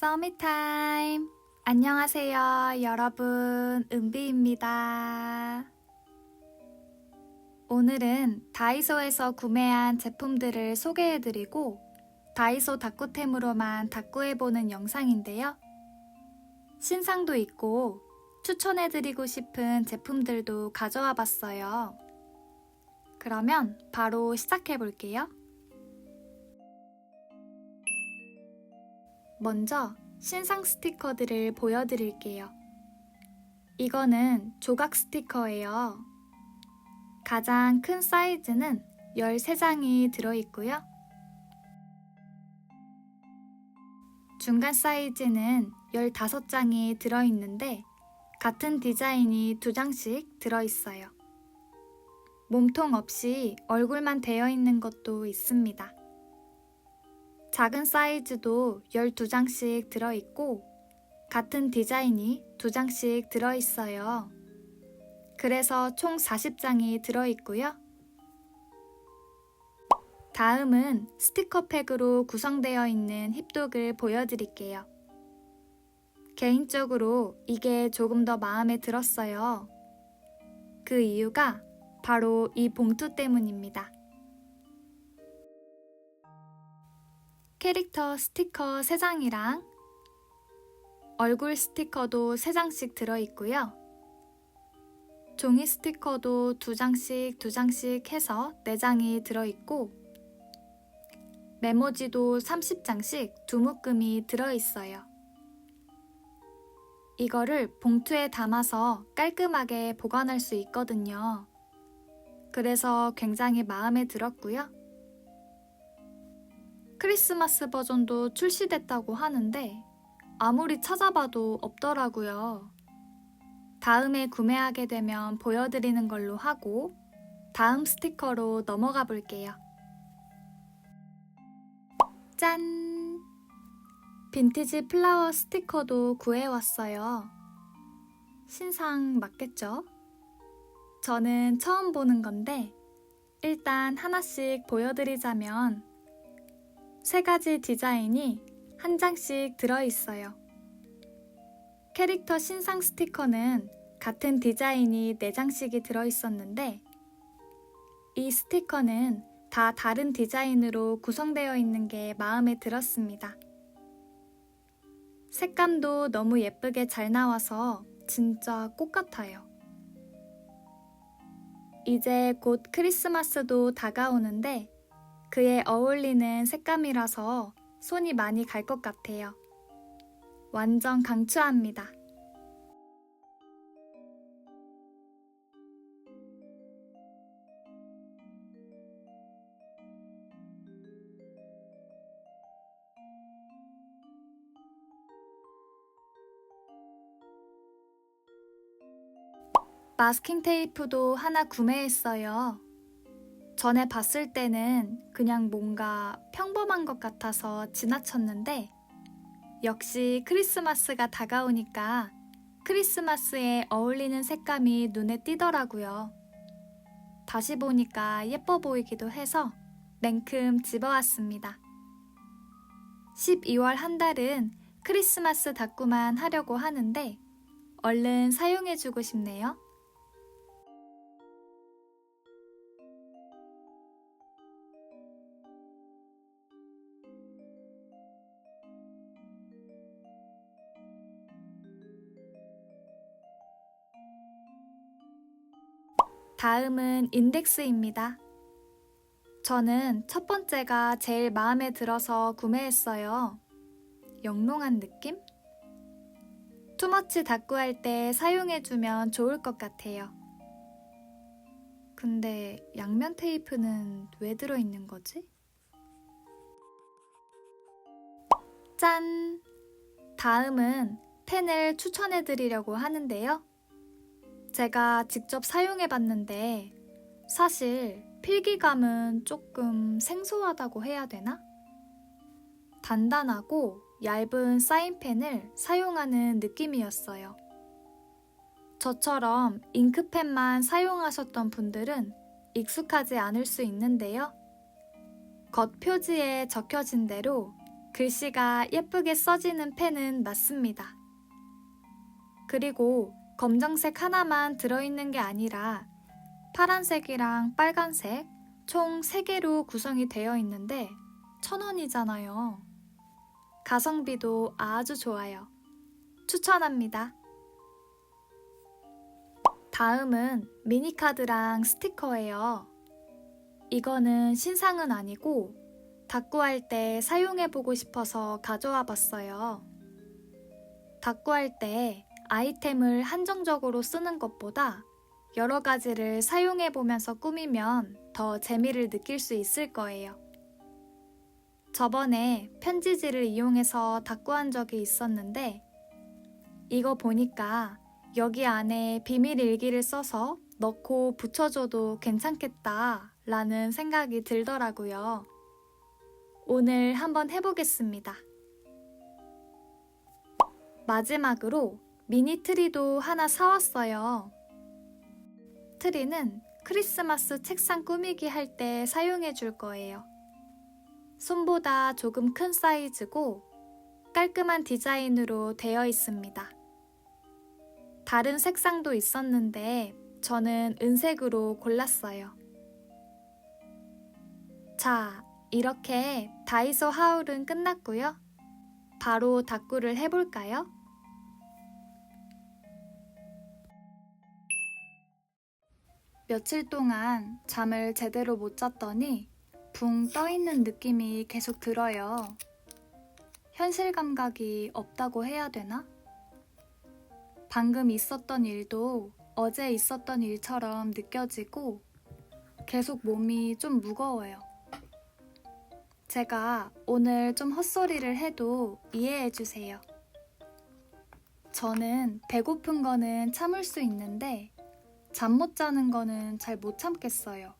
서밋타임! 안녕하세요, 여러분. 은비입니다. 오늘은 다이소에서 구매한 제품들을 소개해드리고 다이소 다꾸템으로만 다꾸해보는 영상인데요. 신상도 있고 추천해드리고 싶은 제품들도 가져와 봤어요. 그러면 바로 시작해볼게요. 먼저 신상 스티커들을 보여드릴게요. 이거는 조각 스티커예요. 가장 큰 사이즈는 13장이 들어있고요. 중간 사이즈는 15장이 들어있는데 같은 디자인이 2장씩 들어있어요. 몸통 없이 얼굴만 되어 있는 것도 있습니다. 작은 사이즈도 12장씩 들어있고 같은 디자인이 2장씩 들어있어요. 그래서 총 40장이 들어있고요. 다음은 스티커 팩으로 구성되어 있는 힙독을 보여드릴게요. 개인적으로 이게 조금 더 마음에 들었어요. 그 이유가 바로 이 봉투 때문입니다. 캐릭터 스티커 3장이랑 얼굴 스티커도 3장씩 들어있고요. 종이 스티커도 2장씩 2장씩 해서 4장이 들어있고 메모지도 30장씩 두 묶음이 들어있어요. 이거를 봉투에 담아서 깔끔하게 보관할 수 있거든요. 그래서 굉장히 마음에 들었고요. 크리스마스 버전도 출시됐다고 하는데 아무리 찾아봐도 없더라고요. 다음에 구매하게 되면 보여드리는 걸로 하고 다음 스티커로 넘어가 볼게요. 짠! 빈티지 플라워 스티커도 구해왔어요. 신상 맞겠죠? 저는 처음 보는 건데 일단 하나씩 보여드리자면 세 가지 디자인이 한 장씩 들어있어요. 캐릭터 신상 스티커는 같은 디자인이 4장씩이 들어있었는데 이 스티커는 다 다른 디자인으로 구성되어 있는 게 마음에 들었습니다. 색감도 너무 예쁘게 잘 나와서 진짜 꽃 같아요. 이제 곧 크리스마스도 다가오는데 그에 어울리는 색감이라서 손이 많이 갈 것 같아요. 완전 강추합니다. 마스킹 테이프도 하나 구매했어요. 전에 봤을 때는 그냥 뭔가 평범한 것 같아서 지나쳤는데 역시 크리스마스가 다가오니까 크리스마스에 어울리는 색감이 눈에 띄더라고요. 다시 보니까 예뻐 보이기도 해서 냉큼 집어왔습니다. 12월 한 달은 크리스마스 닦구만 하려고 하는데 얼른 사용해주고 싶네요. 다음은 인덱스입니다. 저는 첫 번째가 제일 마음에 들어서 구매했어요. 영롱한 느낌? 투머치 닦구할 때 사용해주면 좋을 것 같아요. 근데 양면 테이프는 왜 들어있는 거지? 짠! 다음은 펜을 추천해드리려고 하는데요. 제가 직접 사용해 봤는데 사실 필기감은 조금 생소하다고 해야 되나? 단단하고 얇은 사인펜을 사용하는 느낌이었어요. 저처럼 잉크펜만 사용하셨던 분들은 익숙하지 않을 수 있는데요. 겉 표지에 적혀진 대로 글씨가 예쁘게 써지는 펜은 맞습니다. 그리고 검정색 하나만 들어있는 게 아니라 파란색이랑 빨간색 총 3개로 구성이 되어 있는데 천 원이잖아요. 가성비도 아주 좋아요. 추천합니다. 다음은 미니카드랑 스티커예요. 이거는 신상은 아니고 닭구할 때 사용해보고 싶어서 가져와 봤어요. 닭구할 때 아이템을 한정적으로 쓰는 것보다 여러 가지를 사용해 보면서 꾸미면 더 재미를 느낄 수 있을 거예요. 저번에 편지지를 이용해서 닭구한 적이 있었는데 이거 보니까 여기 안에 비밀 일기를 써서 넣고 붙여줘도 괜찮겠다 라는 생각이 들더라고요. 오늘 한번 해보겠습니다. 마지막으로 미니 트리도 하나 사왔어요. 트리는 크리스마스 책상 꾸미기 할 때 사용해 줄 거예요. 손보다 조금 큰 사이즈고 깔끔한 디자인으로 되어 있습니다. 다른 색상도 있었는데 저는 은색으로 골랐어요. 자, 이렇게 다이소 하울은 끝났고요. 바로 닭구를 해볼까요? 며칠 동안 잠을 제대로 못 잤더니 붕 떠있는 느낌이 계속 들어요. 현실 감각이 없다고 해야 되나? 방금 있었던 일도 어제 있었던 일처럼 느껴지고 계속 몸이 좀 무거워요. 제가 오늘 좀 헛소리를 해도 이해해 주세요. 저는 배고픈 거는 참을 수 있는데 잠 못 자는 거는 잘 못 참겠어요.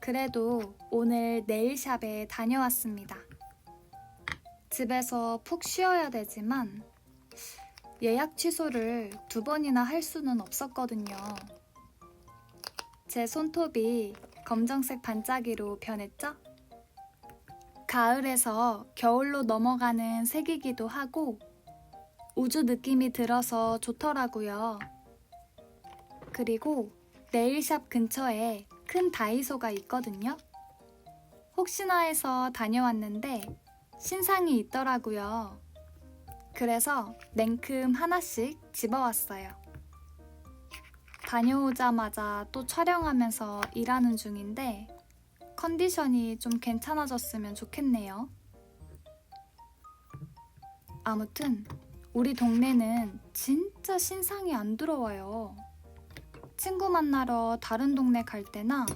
그래도 오늘 네일샵에 다녀왔습니다. 집에서 푹 쉬어야 되지만 예약 취소를 두 번이나 할 수는 없었거든요. 제 손톱이 검정색 반짝이로 변했죠? 가을에서 겨울로 넘어가는 색이기도 하고 우주 느낌이 들어서 좋더라고요. 그리고 네일샵 근처에 큰 다이소가 있거든요. 혹시나 해서 다녀왔는데 신상이 있더라고요. 그래서 냉큼 하나씩 집어왔어요. 다녀오자마자 또 촬영하면서 일하는 중인데 컨디션이 좀 괜찮아졌으면 좋겠네요. 아무튼 우리 동네는 진짜 신상이 안 들어와요. 친구 만나러 다른 동네 갈 때나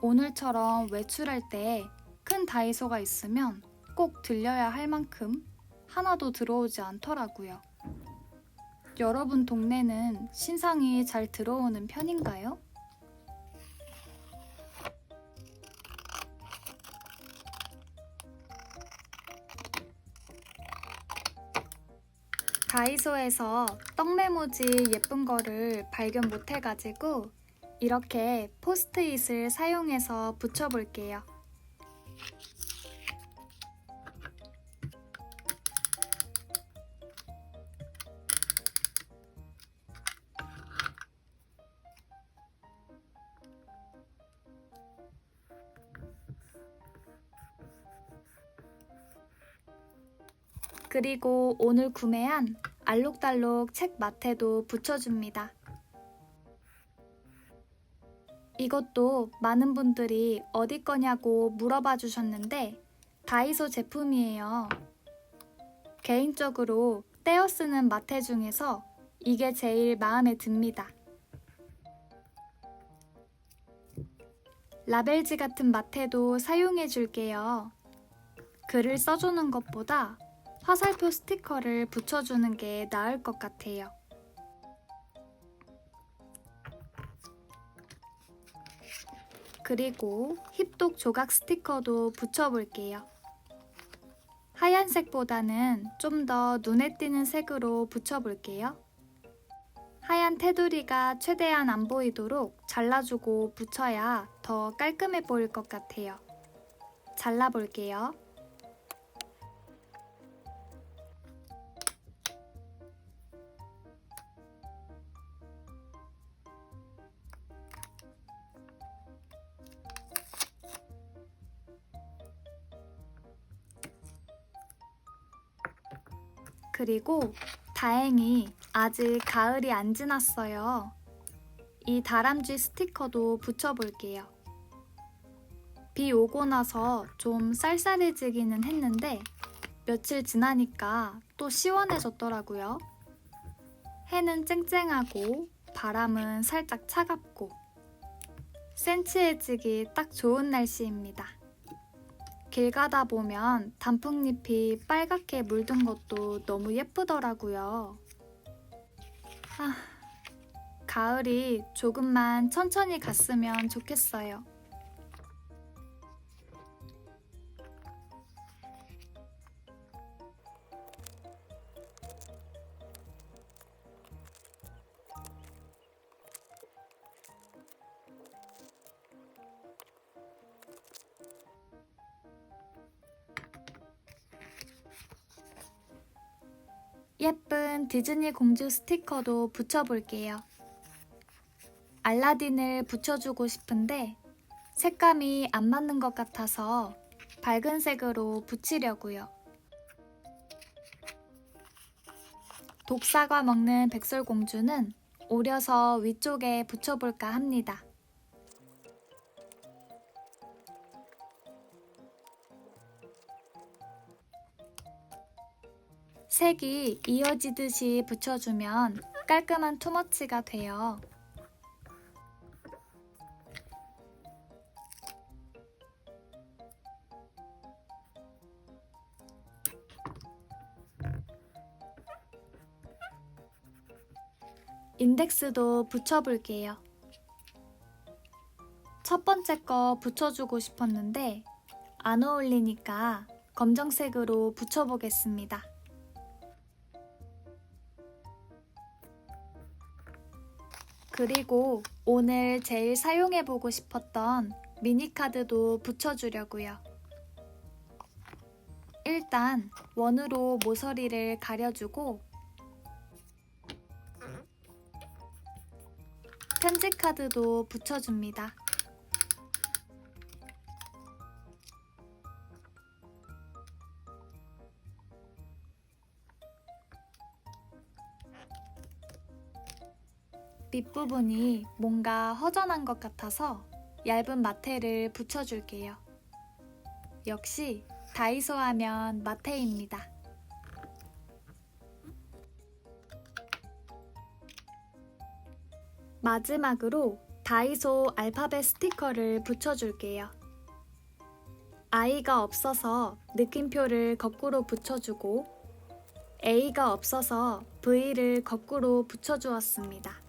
오늘처럼 외출할 때 큰 다이소가 있으면 꼭 들려야 할 만큼 하나도 들어오지 않더라고요. 여러분 동네는 신상이 잘 들어오는 편인가요? 다이소에서 떡메모지 예쁜 거를 발견 못 해가지고 이렇게 포스트잇을 사용해서 붙여볼게요. 그리고 오늘 구매한 알록달록 책 마테도 붙여줍니다. 이것도 많은 분들이 어디 거냐고 물어봐 주셨는데 다이소 제품이에요. 개인적으로 떼어 쓰는 마테 중에서 이게 제일 마음에 듭니다. 라벨지 같은 마테도 사용해 줄게요. 글을 써주는 것보다 화살표 스티커를 붙여주는 게 나을 것 같아요. 그리고 힙독 조각 스티커도 붙여볼게요. 하얀색보다는 좀 더 눈에 띄는 색으로 붙여볼게요. 하얀 테두리가 최대한 안 보이도록 잘라주고 붙여야 더 깔끔해 보일 것 같아요. 잘라볼게요. 그리고 다행히 아직 가을이 안 지났어요. 이 다람쥐 스티커도 붙여볼게요. 비 오고 나서 좀 쌀쌀해지기는 했는데 며칠 지나니까 또 시원해졌더라고요. 해는 쨍쨍하고 바람은 살짝 차갑고 센치해지기 딱 좋은 날씨입니다. 길 가다 보면 단풍잎이 빨갛게 물든 것도 너무 예쁘더라고요. 아, 가을이 조금만 천천히 갔으면 좋겠어요. 예쁜 디즈니 공주 스티커도 붙여볼게요. 알라딘을 붙여주고 싶은데 색감이 안 맞는 것 같아서 밝은 색으로 붙이려고요. 독사과 먹는 백설공주는 오려서 위쪽에 붙여볼까 합니다. 색이 이어지듯이 붙여주면 깔끔한 투머치가 돼요. 인덱스도 붙여볼게요. 첫 번째 거 붙여주고 싶었는데 안 어울리니까 검정색으로 붙여보겠습니다. 그리고 오늘 제일 사용해보고 싶었던 미니카드도 붙여주려고요. 일단 원으로 모서리를 가려주고 편지 카드도 붙여줍니다. 밑부분이 뭔가 허전한 것 같아서 얇은 마테를 붙여줄게요. 역시 다이소 하면 마테입니다. 마지막으로 다이소 알파벳 스티커를 붙여줄게요. I가 없어서 느낌표를 거꾸로 붙여주고 A가 없어서 V를 거꾸로 붙여주었습니다.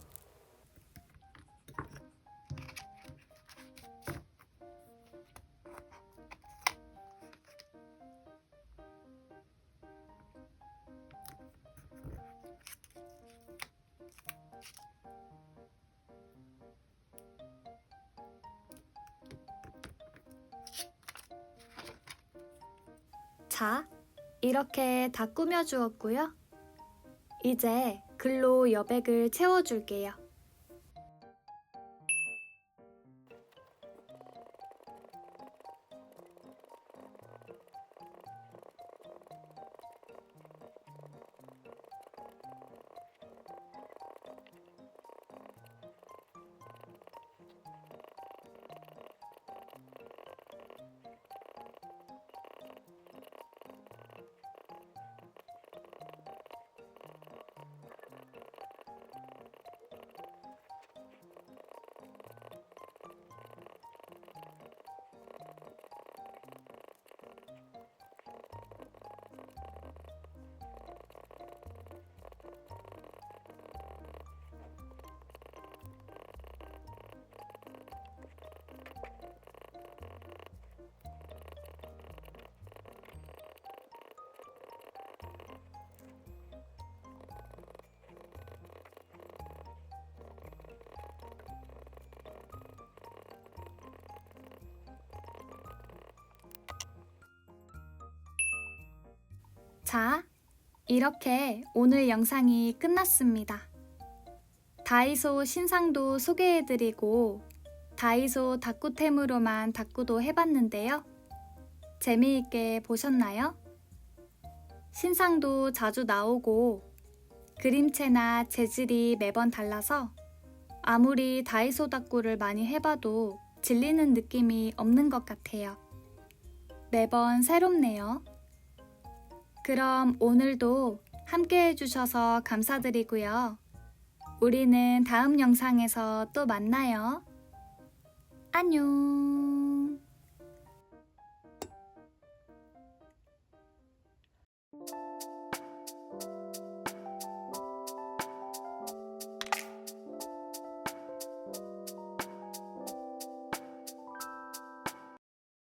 자, 이렇게 다 꾸며주었고요. 이제 글로 여백을 채워줄게요. 자, 이렇게 오늘 영상이 끝났습니다. 다이소 신상도 소개해드리고 다이소 다꾸템으로만 다꾸도 해봤는데요. 재미있게 보셨나요? 신상도 자주 나오고 그림체나 재질이 매번 달라서 아무리 다이소 닦구를 많이 해봐도 질리는 느낌이 없는 것 같아요. 매번 새롭네요. 그럼 오늘도 함께 해주셔서 감사드리고요. 우리는 다음 영상에서 또 만나요. 안녕.